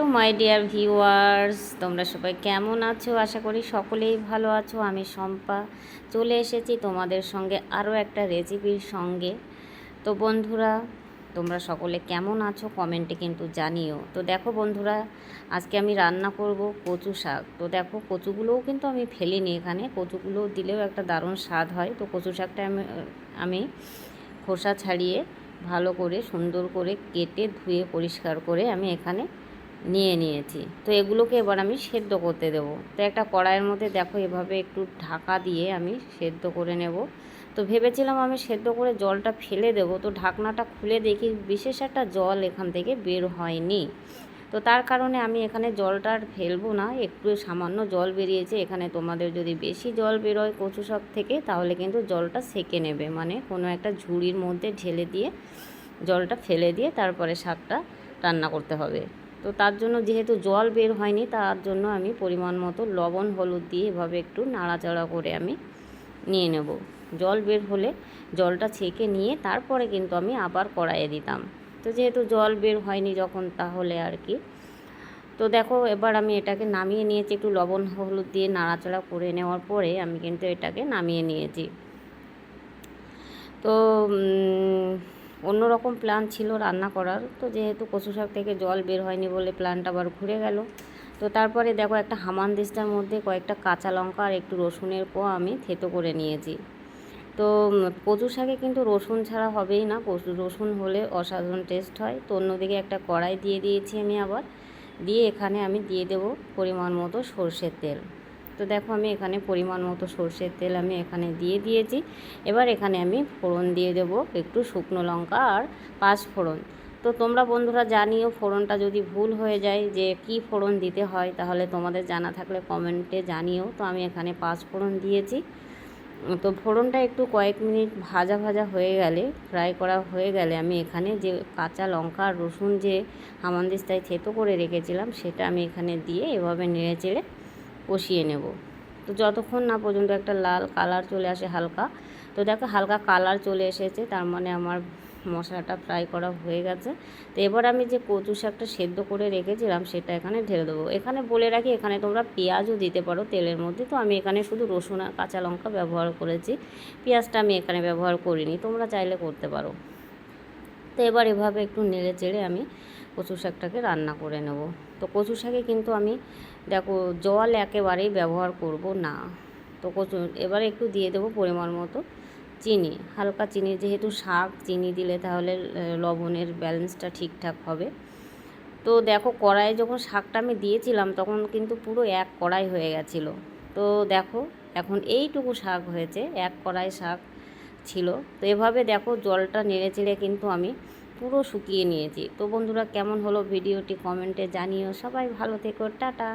Hello my dear viewers তোমরা সবাই কেমন আছো? আশা করি সকলেই ভালো আছো। আমি শম্পা, চলে এসেছি তোমাদের সঙ্গে আরও একটা রেসিপির সঙ্গে। তো বন্ধুরা, তোমরা সকলে কেমন আছো? কমেন্টে কিন্তু জানিও। তো দেখো বন্ধুরা, আজকে আমি রান্না করব কচু শাক। তো দেখো, কচুগুলোও কিন্তু আমি ফেলিনি এখানে। কচুগুলো দিলেও একটা দারুণ স্বাদ হয়। তো কচু শাকটা আমি আমি খোসা ছাড়িয়ে ভালো করে সুন্দর করে কেটে ধুয়ে পরিষ্কার করে আমি এখানে নিয়ে নিয়েছি। তো এগুলোকে এবার আমি সেদ্ধ করতে দেব। তো একটা কড়াইয়ের মধ্যে দেখো এভাবে একটু ঢাকা দিয়ে আমি সেদ্ধ করে নেব। তো ভেবেছিলাম আমি সেদ্ধ করে জলটা ফেলে দেবো। তো ঢাকনাটা খুলে দেখি বিশেষ একটা জল এখান থেকে বের হয়নি। তো তার কারণে আমি এখানে জলটা আর ফেলব না। একটু সামান্য জল বেরিয়েছে। এখানে তোমাদের যদি বেশি জল বেরোয় কচু শাক থেকে, তাহলে কিন্তু জলটা সেকে নেবে। মানে কোনো একটা ঝুড়ির মধ্যে ঢেলে দিয়ে জলটা ফেলে দিয়ে তারপরে শাকটা রান্না করতে হবে। তো তার জন্য যেহেতু জল বের হয়নি, তার জন্য আমি পরিমাণ মতো লবণ, হলুদ দিয়ে এভাবে একটু নাড়াচাড়া করে আমি নিয়ে নেব। জল বের হলে জলটা ছেঁকে নিয়ে তারপরে কিন্তু আমি আবার কড়াইয়ে দিতাম। তো যেহেতু জল বের হয়নি যখন তাহলে আর কি। তো দেখো, এবার আমি এটাকে নামিয়ে নিয়েছি, একটু লবণ, হলুদ দিয়ে নাড়াচাড়া করে নেওয়ার পরে আমি কিন্তু এটাকে নামিয়ে নিয়েছি। তো অন্যরকম প্ল্যান ছিল রান্না করার। তো যেহেতু কচু শাক থেকে জল বের হয়নি বলে প্ল্যানটা আবার ঘুরে গেল। তো তারপরে দেখো একটা হামান দিস্তার মধ্যে কয়েকটা কাঁচা লঙ্কা আর একটু রসুনের পো আমি থেতো করে নিয়েছি। তো কচু শাকে কিন্তু রসুন ছাড়া হবেই না। কচু রসুন হলে অসাধারণ টেস্ট হয়। তো অন্যদিকে একটা কড়াই দিয়ে দিয়েছি আমি আবার। দিয়ে এখানে আমি দিয়ে দেব পরিমাণ মতো সর্ষের তেল। তো দেখো আমি এখানে পরিমাণ মতো সর্ষের তেল আমি এখানে দিয়ে দিয়েছি। এবার এখানে আমি ফোড়ন দিয়ে দেব একটু শুকনো লঙ্কা আর পাঁচ ফোড়ন। তো তোমরা বন্ধুরা জানিও ফোড়নটা যদি ভুল হয়ে যায় যে কি ফোড়ন দিতে হয়, তাহলে তোমাদের জানা থাকলে কমেন্টে জানিও। তো আমি এখানে পাঁচ ফোড়ন দিয়েছি। তো ফোড়নটা একটু কয়েক মিনিট ভাজা ভাজা হয়ে গেলে, ফ্রাই করা হয়ে গেলে আমি এখানে যে কাঁচা লঙ্কা আর রসুন যে হামানদিস্তায় থেতো করে রেখেছিলাম, সেটা আমি এখানে দিয়ে এভাবে নেড়ে চেড়ে কষিয়ে নেব। তো যতক্ষণ না পর্যন্ত একটা লাল কালার চলে আসে হালকা, তো দেখো হালকা কালার চলে এসেছে, তার মানে আমার মশলাটা ফ্রাই করা হয়ে গেছে। তো এবার আমি যে কচু শাকটা সেদ্ধ করে রেখেছিলাম, সেটা এখানে ঢেলে দেবো। এখানে বলে রাখি, এখানে তোমরা পেঁয়াজও দিতে পারো তেলের মধ্যে। তো আমি এখানে শুধু রসুন আর কাঁচা লঙ্কা ব্যবহার করেছি, পেঁয়াজটা আমি এখানে ব্যবহার করিনি, তোমরা চাইলে করতে পারো। তো এবার এভাবে একটু নেড়ে চেড়ে আমি কচু শাকটাকে রান্না করে নেব। তো কচু শাকে কিন্তু আমি, দেখো, জল একেবারেই ব্যবহার করব না। তো কচু, এবার একটু দিয়ে দেবো পরিমাণ মতো চিনি, হালকা চিনি। যেহেতু শাক, চিনি দিলে তাহলে লবণের ব্যালেন্সটা ঠিকঠাক হবে। তো দেখো, কড়াইয়ে যখন শাকটা আমি দিয়েছিলাম, তখন কিন্তু পুরো এক কড়াই হয়ে গেছিল। তো দেখো, এখন এইটুকু শাক হয়েছে, এক কড়াই শাক। ছিল। তো এভাবে দেখো জলটা নেড়ে চেড়ে কিন্তু আমি পুরো শুকিয়ে নিয়েছি। তো বন্ধুরা কেমন হলো ভিডিওটি কমেন্টে জানিও। সবাই ভালো থেকো। টাটা।